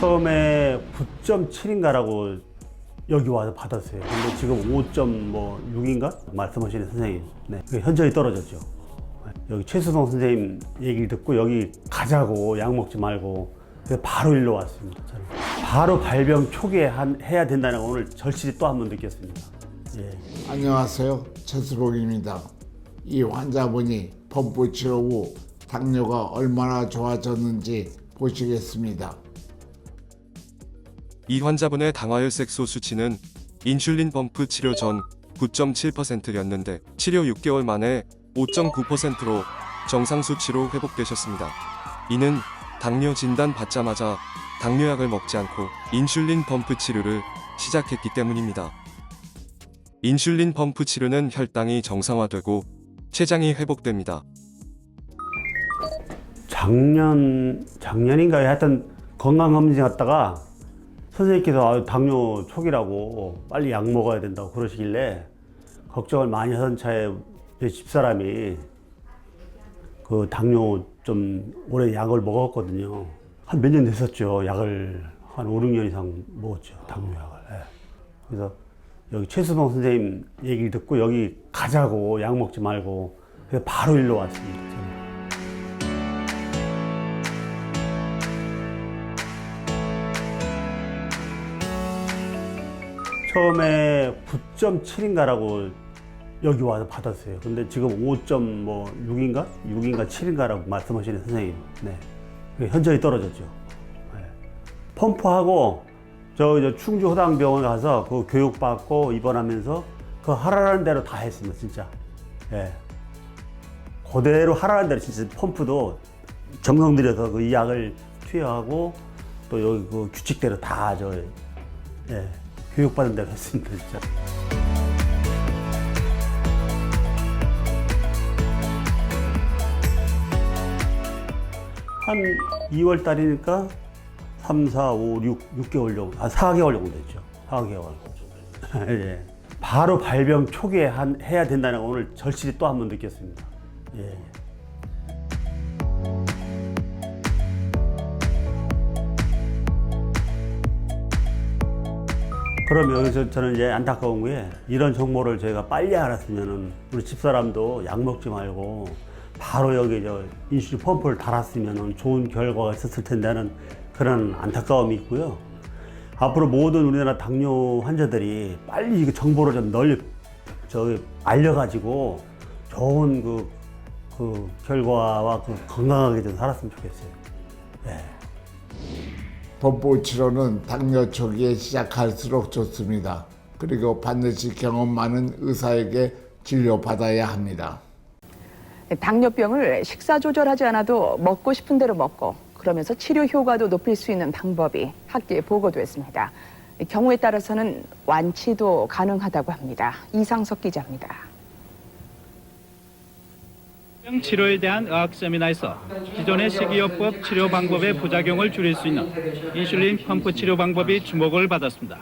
처음에 9.7인가라고 여기 와서 받았어요. 근데 지금 5.6인가 말씀하시는 선생님. 네. 그 현저히 떨어졌죠. 네. 여기 최수동 선생님 얘기를 듣고 여기 가자고 약 먹지 말고 바로 일로 왔습니다. 저는 바로 발병 초기에 한, 해야 된다는 걸 오늘 절실히 또 한 번 느꼈습니다. 예. 안녕하세요. 최수록입니다. 이 환자분이 펌프 치료 후 당뇨가 얼마나 좋아졌는지 보시겠습니다. 이 환자분의 당화혈색소 수치는 인슐린 펌프 치료 전 9.7%였는데 치료 6개월 만에 5.9%로 정상 수치로 회복되셨습니다. 이는 당뇨 진단 받자마자 당뇨약을 먹지 않고 인슐린 펌프 치료를 시작했기 때문입니다. 인슐린 펌프 치료는 혈당이 정상화되고 췌장이 회복됩니다. 작년 작년인가요? 하여튼 건강검진 갔다가 선생님께서 아, 당뇨 초기라고 빨리 약 먹어야 된다고 그러시길래 걱정을 많이 하던 차에 제 집사람이 그 당뇨 좀 오래 약을 먹었거든요. 한 몇 년 됐었죠. 약을 한 5, 6년 이상 먹었죠. 당뇨약을. 예. 그래서 여기 최수동 선생님 얘기를 듣고 여기 가자고 약 먹지 말고 그래서 바로 일로 왔습니다. 처음에 9.7인가라고 여기 와서 받았어요. 근데 지금 5.6인가? 6인가 7인가라고 말씀하시는 선생님. 네. 현저히 떨어졌죠. 네. 펌프하고 저, 저 충주 호당병원 가서 그 교육받고 입원하면서 그 하라는 대로 다 했습니다, 진짜. 예. 그대로 하라는 대로 진짜 펌프도 정성 들여서 그이 약을 투여하고 또 여기 그 규칙대로 다 저, 예. 교육받은 대로 했습니다, 진짜. 한 2월 달이니까 3, 4, 5, 6, 6개월 정도, 아, 4개월 정도 됐죠. 4개월. 예. 바로 발병 초기에 한, 해야 된다는 걸 오늘 절실히 또 한 번 느꼈습니다. 예. 그럼 여기서 저는 이제 안타까운 게 이런 정보를 저희가 빨리 알았으면은 우리 집사람도 약 먹지 말고 바로 여기 저 인슐린 펌프를 달았으면은 좋은 결과가 있었을 텐데 하는 그런 안타까움이 있고요. 앞으로 모든 우리나라 당뇨 환자들이 빨리 이 정보를 좀 널리 저 알려가지고 좋은 그, 그 결과와 그 건강하게 좀 살았으면 좋겠어요. 예. 펌프 치료는 당뇨 초기에 시작할수록 좋습니다. 그리고 반드시 경험 많은 의사에게 진료받아야 합니다. 당뇨병을 식사 조절하지 않아도 먹고 싶은 대로 먹고 그러면서 치료 효과도 높일 수 있는 방법이 학계에 보고됐습니다. 경우에 따라서는 완치도 가능하다고 합니다. 이상석 기자입니다. 병 치료에 대한 의학 세미나에서 기존의 식이요법 치료 방법의 부작용을 줄일 수 있는 인슐린 펌프 치료 방법이 주목을 받았습니다.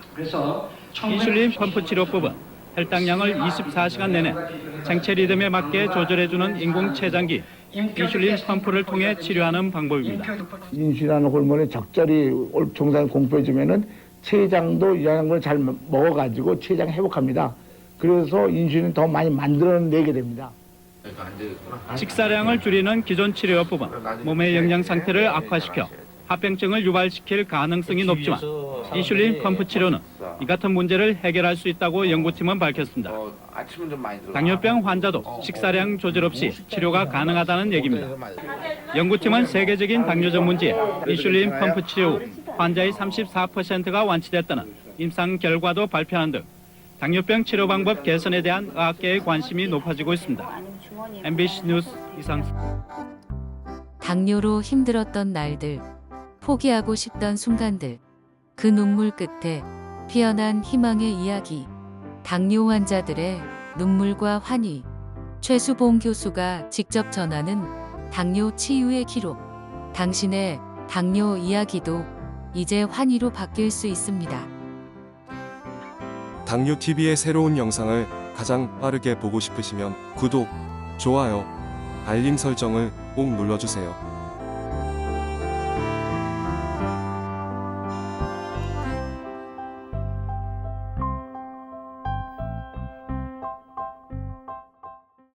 인슐린 펌프 치료법은 혈당량을 24시간 내내 생체 리듬에 맞게 조절해주는 인공 췌장기 인슐린 펌프를 통해 치료하는 방법입니다. 인슐린이라는 호르몬이 적절히 올- 정상 공급해주면은 췌장도 이런 걸 잘 먹어가지고 췌장 회복합니다. 그래서 인슐린 더 많이 만들어내게 됩니다. 식사량을 줄이는 기존 치료요법은 몸의 영양 상태를 악화시켜 합병증을 유발시킬 가능성이 높지만 인슐린 펌프 치료는 이 같은 문제를 해결할 수 있다고 연구팀은 밝혔습니다. 당뇨병 환자도 식사량 조절 없이 치료가 가능하다는 얘기입니다. 연구팀은 세계적인 당뇨 전문지에 인슐린 펌프 치료 후 환자의 34%가 완치됐다는 임상 결과도 발표한 등 당뇨병 치료 방법 개선에 대한 의학계의 관심이 높아지고 있습니다. MBC 뉴스 이상수. 당뇨로 힘들었던 날들, 포기하고 싶던 순간들, 그 눈물 끝에 피어난 희망의 이야기, 당뇨 환자들의 눈물과 환희, 최수봉 교수가 직접 전하는 당뇨 치유의 기록, 당신의 당뇨 이야기도 이제 환희로 바뀔 수 있습니다. 당뇨 TV의 새로운 영상을 가장 빠르게 보고 싶으시면 구독, 좋아요, 알림 설정을 꼭 눌러주세요.